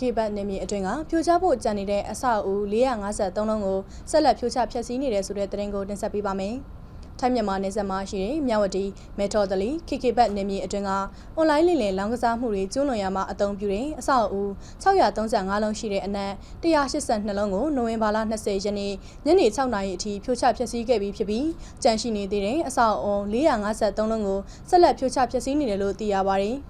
ခေဘတ်နေမြေအတွင်းကဖြိုချဖို့ကြံနေတဲ့အဆောက်အဦ453လုံးကိုဆက်လက်ဖြိုချဖျက်ဆီးနေတယ်ဆိုတဲ့သတင်းကိုတင်ဆက်ပေးပါမယ်။ထိုင်းမြန်မာနယ်စပ်မှာရှိတဲ့မြဝတီမေထော်တလီခေခေဘတ်နေမြေအတွင်းကအွန်လိုင်းလင်လင်လောင်းကစားမှုတွေကျူးလွန်ရမှာအသုံးပြုတဲ့အဆောက်အဦ635လုံးရှိတဲ့အနက်182လုံးကိုနိုဝင်ဘာလ20ရက်နေ့ညနေ6နာရီအထိဖြိုချဖျက်ဆီးခဲ့ပြီးဖြစ်ပြီးကြန့်ရှိနေသေးတဲ့အဆောက်အဦ453လုံးကိုဆက်လက်ဖြိုချဖျက်ဆီးနေတယ်လို့သိရပါတယ်။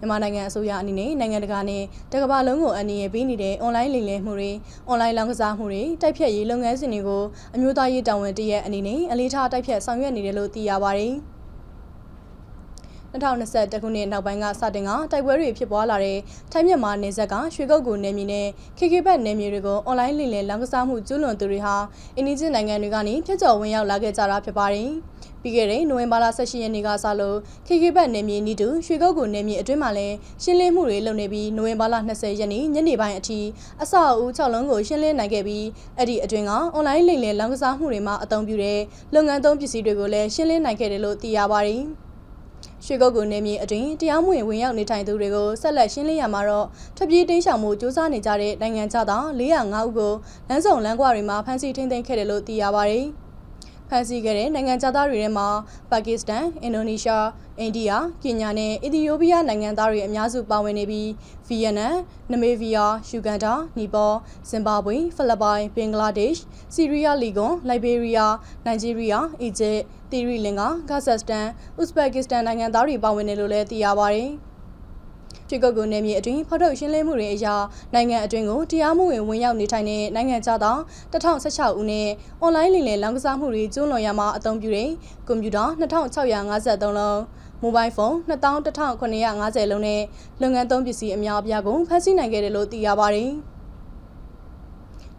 မြန်မာနိုင်ငံအစိုးရအနေနဲ့နိုင်ငံတကာနဲ့တကမ္ဘာလုံးကိုအနည်းငယ်ပေးနေတဲ့အွန်လိုင်းလိမ်လည်မှုတွေအွန်လိုင်းလောင်းကစားမှုတွေတိုက်ဖြတ်ရေးလုပ်ငန်းစဉ်တွေကိုအမျိုးသားရေးတာဝန်တရက်အနေနဲ့အလေးထားတိုက်ဖြတ်ဆောင်ရွက်နေတယ်လို့သိရပါတယ်။2021ခုနှစ်နောက်ပိုင်းကစတင်ကတိုက်ပွဲတွေဖြစ်ပွားလာတဲ့ထိုင်းမြန်မာနယ်စပ်ကရွှေကုတ်ကူနယ်မြေနဲ့ခေခေဘတ်နယ်မြေတွေကိုအွန်လိုင်းလိမ်လည်လောင်းကစားမှုကျူးလွန်သူတွေဟာအင်းဒီချင်းနိုင်ငံတွေကနေဖျက်ကျော်ဝင်ရောက်လာခဲ့ကြတာဖြစ်ပါတယ်။ ပြီးခဲ့တဲ့နိုဝင်ဘာလ18ရက်နေ့ကစလို့ခေခေဘတ်နယ်မြေနီတူရွှေကုတ်ကူနယ်မြေအတွင်းမှာလည်းရှင်းလင်းမှုတွေလုပ်နေပြီးနိုဝင်ဘာလ20ရက်နေ့ညနေပိုင်းအထိအဆောက်အဦ6လုံးကိုရှင်းလင်းနိုင်ခဲ့ပြီးအဲ့ဒီအတွင်းကအွန်လိုင်းလိမ်လည်လောင်းကစားမှုတွေမှာအသုံးပြုတဲ့လုပ်ငန်းသုံးပစ္စည်းတွေကိုလည်းရှင်းလင်းနိုင်ခဲ့တယ်လို့သိရပါတယ်။ရွှေကုတ်ကူနေမြေအတွင်းတရားမဝင်ဝင်ရောက်နေထိုင်သူတွေကိုဆက်လက်ရှင်းလင်းရမှာတော့ထပ်ပြေးတင်းရှောင်မှုစ조사နေကြတဲ့နိုင်ငံခြားသား405ဦးကိုလမ်းစုံလမ်းကွာတွေမှာဖမ်းဆီးထိန်းသိမ်းခဲ့တယ်လို့သိရပါတယ်။ ဖမ်းဆီးခဲ့တဲ့နိုင်ငံသားတွေထဲမှာပါကစ္စတန်၊အင်ဒိုနီးရှား၊အိန္ဒိယ၊ကင်ညာနဲ့အီသီယိုးပီးယားနိုင်ငံသားတွေအများစုပါဝင်နေပြီးဗီယက်နမ်၊နမေဗီးယား၊ယူဂန်ဒါ၊နီပေါ၊ဇင်ဘာဘွေ၊ဖိလစ်ပိုင်၊ဘင်္ဂလားဒေ့ရှ်၊စီးရီးယားလီဂွန်၊လိုက်ဘေးရီးယား၊နိုင်ဂျီးရီးယား၊အီဂျစ်၊တီရီလင်္ကာ၊ဂါဇက်စတန်၊ဥဇဘက်ကစ္စတန်နိုင်ငံသားတွေပါဝင်တယ်လို့လည်းသိရပါတယ်။ ကျွေးကုတ်ကိုနယ်မြေအတွင်းဖောက်ထုတ်ရှင်းလင်းမှုတွေအရနိုင်ငံအတွင်းကိုတရားမှုဝင်ဝင်ရောက်နေထိုင်တဲ့နိုင်ငံခြားသား1016ဦးနဲ့အွန်လိုင်းလိမ်လည်လောင်းကစားမှုတွေကျူးလွန်ရမှာအသုံးပြုတဲ့ကွန်ပျူတာ2653လုံးမိုဘိုင်းဖုန်း2150လုံးနဲ့လုပ်ငန်းသုံးပစ္စည်းအများအပြားကိုဖမ်းဆီးနိုင်ခဲ့တယ်လို့သိရပါတယ်။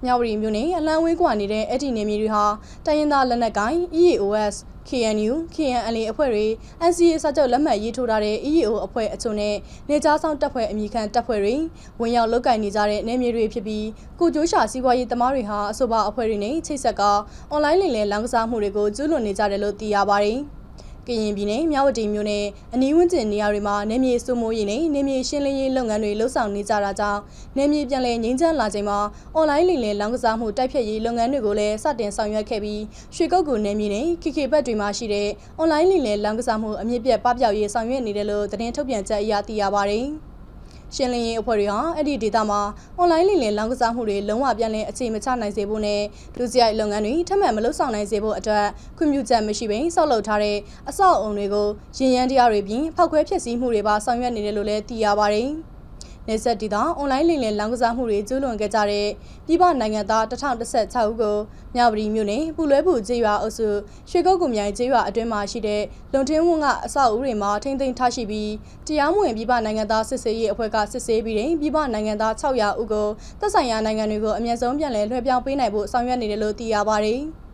မြဝတီမြို့နယ်အလံဝေးကွာနေတဲ့အဲ့ဒီနေမြေတွေဟာတိုင်းရင်းသားလက်နက်ကိုင် EAOS KNU KNLA အဖွဲ့တွေ NCA စာချုပ်လက်မှတ်ရေးထိုးထားတဲ့ EAO အဖွဲ့အချို့နဲ့နေကြားဆောင်တပ်ဖွဲ့အမိခံတပ်ဖွဲ့တွေဝင်ရောက်လုကင်နေကြတဲ့နေမြေတွေဖြစ်ပြီးကုကျိုးရှာစီးပွားရေးသမားတွေဟာအဆိုပါအဖွဲ့တွေနဲ့ချိတ်ဆက်ကအွန်လိုင်းလိမ်လည်လောင်းကစားမှုတွေကိုကျူးလွန်နေကြတယ်လို့သိရပါတယ်။ ကရင်ပြည်နယ်မြဝတီမြို့နယ်အနီးဝန်းကျင်နေရာတွေမှာနေမြေစုမိုးရေးနဲ့နေမြေရှင်းလင်းရေးလုပ်ငန်းတွေလှုပ်ဆောင်နေကြတာကြောင့်နေမြေပြန်လည်ငြိမ်းချမ်းလာချိန်မှာအွန်လိုင်းလိမ်လည်လောင်းကစားမှုတိုက်ဖြတ်ရေးလုပ်ငန်းတွေကိုလည်းစတင်ဆောင်ရွက်ခဲ့ပြီးရွှေကုတ်ကူနေမြေနဲ့ KK ဘက်တွေမှာရှိတဲ့အွန်လိုင်းလိမ်လည်လောင်းကစားမှုအမြင့်ပြတ်ပပျောက်ရေးဆောင်ရွက်နေတယ်လို့သတင်းထုတ်ပြန်ချက်အရသိရပါတယ်။ ရှင်းလင်းရေးအဖွဲ့တွေဟာအဲ့ဒီဒေသမှာအွန်လိုင်းလိမ်လည်လောင်းကစားမှုတွေလုံးဝပြန်လည်အခြေမချနိုင်စေဖို့နဲ့လူစရိုက်လုပ်ငန်းတွေထပ်မံမလုပ်ဆောင်နိုင်စေဖို့အတွက်ခွင့်ပြုချက်မရှိဘဲဆောက်လုပ်ထားတဲ့အဆောက်အုံတွေကိုရင်ရမ်းတရားတွေပြင်ဖောက်ခွဲဖျက်ဆီးမှုတွေပါဆောင်ရွက်နေတယ်လို့လည်းသိရပါတယ်။ နေဆက်တီတာအွန်လိုင်းလိမ်လည်လောင်းကစားမှုတွေကျူးလွန်ခဲ့ကြတဲ့ပြည်ပနိုင်ငံသား1016ဦးကိုမြဝတီမြို့နယ်ပူလွဲပူကျေးရွာအုပ်စုရွှေကုတ်ကူမြိုင်ကျေးရွာအတွင်းမှာရှိတဲ့လုံထင်းဝန်းကအဆောက်အဦတွေမှာထိမ့်သိမ်းထားရှိပြီးတရားမဝင်ပြည်ပနိုင်ငံသားစစ်ဆေးရေးအဖွဲ့ကစစ်ဆေးပြီးတဲ့ပြည်ပနိုင်ငံသား600ဦးကိုသက်ဆိုင်ရာနိုင်ငံတွေကိုအမြင့်ဆုံးပြန်လည်လွှဲပြောင်းပေးနိုင်ဖို့ဆောင်ရွက်နေတယ်လို့သိရပါတယ်။